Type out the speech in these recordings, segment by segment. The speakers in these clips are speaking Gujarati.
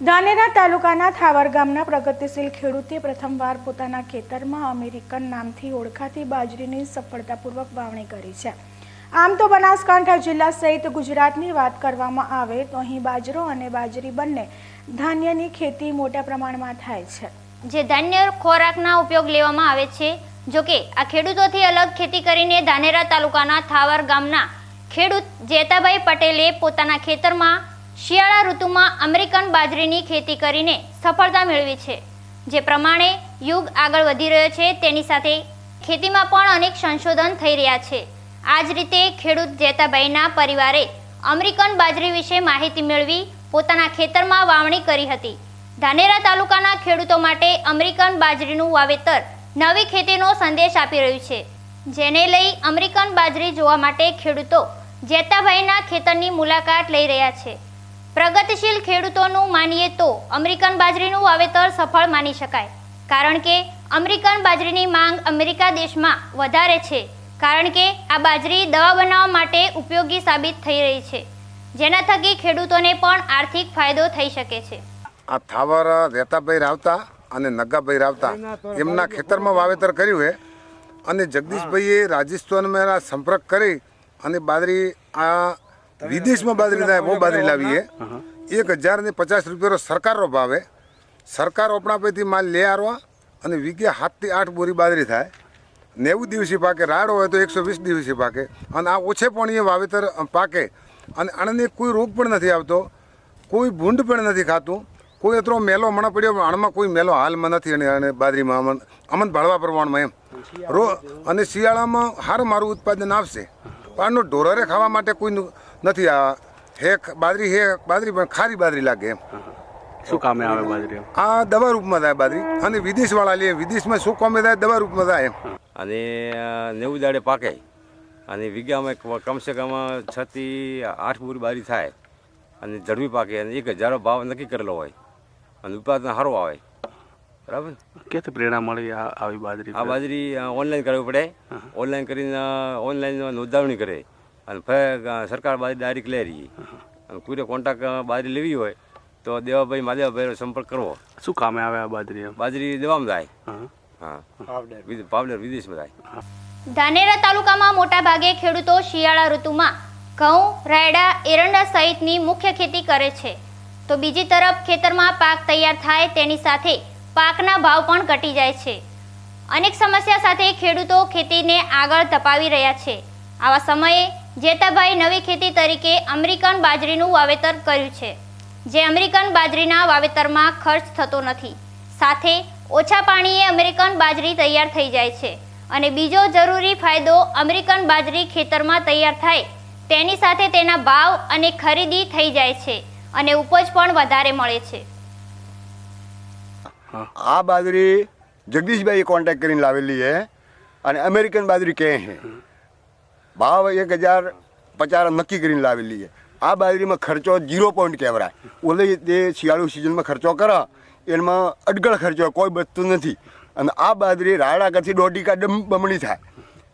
ધાનેરા તાલુકાના થાવર ગામના પ્રગતિશીલ ખેડૂતે પ્રથમવાર પોતાના ખેતરમાં અમેરિકન નામથી ઓળખાતી બાજરીની સફળતાપૂર્વક વાવણી કરી છે. આમ તો બનાસકાંઠા જિલ્લા સહિત ગુજરાતની વાત કરવામાં આવે તો અહીં બાજરો અને બાજરી બંને ધાન્યની ખેતી મોટા પ્રમાણમાં થાય છે. જે ધાન્ય ખોરાકના ઉપયોગ લેવામાં આવે છે, જો કે આ ખેડૂતોથી અલગ ખેતી કરીને ધાનેરા તાલુકાના થાવર ગામના ખેડૂત જેતાભાઈ પટેલે પોતાના ખેતરમાં શિયાળા ઋતુમાં અમેરિકન બાજરીની ખેતી કરીને સફળતા મેળવી છે. જે પ્રમાણે યુગ આગળ વધી રહ્યો છે, તેની સાથે ખેતીમાં પણ અનેક સંશોધન થઈ રહ્યા છે. આ જ રીતે ખેડૂત જેતાભાઈના પરિવારે અમેરિકન બાજરી વિશે માહિતી મેળવી પોતાના ખેતરમાં વાવણી કરી હતી. ધાનેરા તાલુકાના ખેડૂતો માટે અમેરિકન બાજરીનું વાવેતર નવી ખેતીનો સંદેશ આપી રહ્યું છે. જેને લઈ અમેરિકન બાજરી જોવા માટે ખેડૂતો જેતાભાઈના ખેતરની મુલાકાત લઈ રહ્યા છે. પ્રગતિશીલ ખેડૂતોનું માનીએ તો અમેરિકન બાજરીનું વાવેતર સફળ માની શકાય. કારણ કે અમેરિકન બાજરીની માંગ અમેરિકા દેશમાં વધારે છે. કારણ કે આ બાજરી દવા બનાવવા માટે ઉપયોગી સાબિત થઈ રહી છે. જેના થકી ખેડૂતોને પણ આર્થિક ફાયદો થઈ શકે છે. આ થાવર રેતાભાઈ રાવતા અને નગાભાઈ રાવતા એમના ખેતરમાં વાવેતર કર્યું છે અને જગદીશભાઈએ રાજસ્થાનમાં સંપર્ક કરી અને બાજરી આ વિદેશમાં બાજરી થાય બહુ બાજરી લાવી છે એક હજાર ને પચાસ રૂપિયાનો સરકારનો ભાવે સરકાર આપણા પૈથી માલ લે આવવા અને વીઘે સાતથી આઠ બોરી બાજરી થાય. નેવું દિવસે પાકે રાડ હોય તો એકસો વીસ દિવસે પાકે. અને આ ઓછે પાણીએ વાવેતર પાકે. અને અણને કોઈ રોગ પણ નથી આવતો કોઈ ભૂંડ પણ નથી ખાતું. કોઈ એટલો મેલો મને પડ્યો પણ આણમાં કોઈ મેલો હાલમાં નથી અને અને બાજરીમાં અમન અમન ભાળવા પ્રમાણમાં એમ. રો અને શિયાળામાં હાર મારું ઉત્પાદન આવશે પણ ઢોરરે ખાવા માટે કોઈ નથી આ હે બાજરી હે બાજરી પણ ખારી બાજરી લાગે એમ. શું કામે આવે બાજરી આ દવા રૂપમાં થાય બાજરી અને વિદેશવાળા લે વિદેશમાં શું કામે થાય? દવા રૂપમાં થાય એમ. અને નેવું દાડે પાકે. અને વીઘામાં ક- કમસે કમ છ થી આઠ બોરી બારી થાય. અને ઝડપી પાકે અને એક હજારો ભાવ નક્કી કરેલો હોય. અને ઉત્પાદન સારો આવે. બરાબર? ક્યાંથી પ્રેરણા મળી આ આવી બાજરી આ બાજરી ઓનલાઈન કરવી પડે. ઓનલાઈન કરીને ઓનલાઈન નોંધાવણી કરે. અને ફેર સરકાર બાજરી ડાયરેક્ટ લઈ રહી. અને કોઈને કોન્ટ્રાક્ટ બાજરી લેવી હોય તો દેવાભાઈ માદેવાભાઈનો સંપર્ક કરવો. શું કામે આવે આ બાજરી બાજરી દેવામાં જાય. હા. પાવડર. વિદેશમાં જાય. ધાનેરા તાલુકામાં મોટાભાગે ખેડૂતો શિયાળા ઋતુમાં ઘઉં રાયડા એરંડા સહિતની મુખ્ય ખેતી કરે છે. તો બીજી તરફ ખેતરમાં પાક તૈયાર થાય તેની સાથે પાકના ભાવ પણ ઘટી જાય છે. અનેક સમસ્યા સાથે ખેડૂતો ખેતીને આગળ ધપાવી રહ્યા છે. આવા સમયે જેતાભાઈ નવી ખેતી તરીકે અમેરિકન બાજરીનું વાવેતર કર્યું છે જે અમેરિકન બાજરીના વાવેતરમાં ખર્ચ થતો નથી. સાથે ઓછા પાણીએ અમેરિકન બાજરી તૈયાર થઈ જાય છે અને બીજો જરૂરી ફાયદો અમેરિકન બાજરી ખેતરમાં તૈયાર થાય તેની સાથે તેના ભાવ અને ખરીદી થઈ જાય છે અને ઉપજ પણ વધારે મળે છે. આ બાજરી જગદીશભાઈએ કોન્ટેક્ટ કરીને લાવેલી છે અને અમેરિકન બાજરી કહે છે? ભાવ એક હજાર પચાસ નક્કી કરીને લાવેલી છે આ બાજરીમાં ખર્ચો જીરો પોઈન્ટ કહેવાય. ઓલે તે શિયાળુ સિઝનમાં ખર્ચો કરે, એમાં અડગળ ખર્ચો કોઈ બચતું નથી. અને આ બાજરી રાયડા કરતી દોઢી કા બમણી થાય.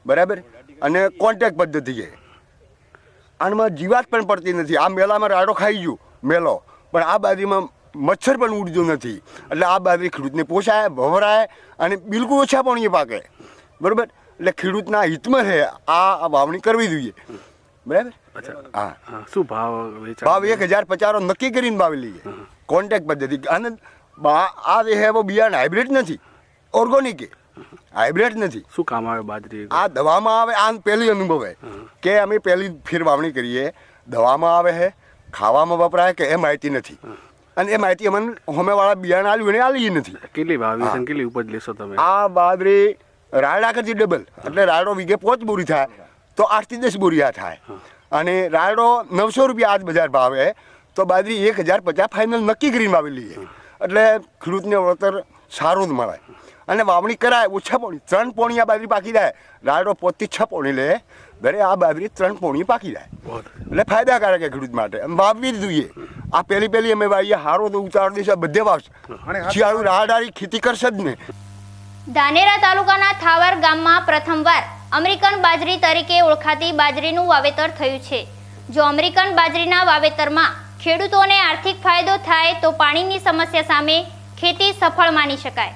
બરાબર? અને કોન્ટેક પદ્ધતિ છે. આનમાં જીવાત પણ પડતી નથી. આ મેલામાં રાડો ખાઈ ગયું, મેલો. પણ આ બાજરીમાં મચ્છર પણ ઉડતું નથી. એટલે આ બાજરી ખેડૂતને પોસાય ભવરાય અને બિલકુલ ઓછા પાણીએ પાકે. બરાબર? એટલે ખેડૂતના હિતમાં છે આ આ વાવણી કરવી જોઈએ. બરાબર? હા. હા, શું ભાવ ભાવ એક હજાર પચારો નક્કી કરીને ભાવેલી છે કોન્ટેક્ટ પદ્ધતિ. અને આ જે હે બિયારણ હાઇબ્રિડ નથી. ઓર્ગોનિક હાઇબ્રિડ નથી. શું કામ આવે બાજરી? આ દવામાં આવે આ પહેલી અનુભવ હે. કે અમે પહેલી ફેર વાવણી કરીએ. દવામાં આવે છે ખાવામાં વપરાય કે એ માહિતી નથી. અને એ માહિતી અમને હોમેવાળા બિયારણ આવ્યું એને આલી નથી. કેટલી વાવી કેટલી ઉપજ લેશો તમે? આ બાજરી રાયડા કરતી ડબલ. એટલે રાયડો વીઘે પાંચ બોરી થાય તો આઠથી દસ બોરી આ થાય. અને રાયડો નવસો રૂપિયા આજ બજાર ભાવે તો બાજરી એક હજાર પચાસ ફાઇનલ નક્કી કરીને વાવેલી છે એટલે ખેડૂતને વળતર સારું જ મળે. અને વાવણી કરાય ઓછા પોણી ત્રણ પોણી આ બાજરી પાકી જાય. રાયડો પોતથી છ પોણી લે ઘરે આ બાજરી ત્રણ પોણી પાકી જાય. એટલે ફાયદાકારક છે ખેડૂત માટે. વાવવી જ જોઈએ. આ પહેલી પહેલી અમે વાવીએ હારો તો ઉતાર દેશે બધે વાવશે. શિયાળું રાહડારી ખેતી કરશે જ ને ધાનેરા તાલુકાના થાવર ગામમાં પ્રથમવાર અમેરિકન બાજરી તરીકે ઓળખાતી બાજરીનું વાવેતર થયું છે. જો અમેરિકન બાજરીના વાવેતરમાં ખેડૂતોને આર્થિક ફાયદો થાય તો પાણીની સમસ્યા સામે ખેતી સફળ માની શકાય.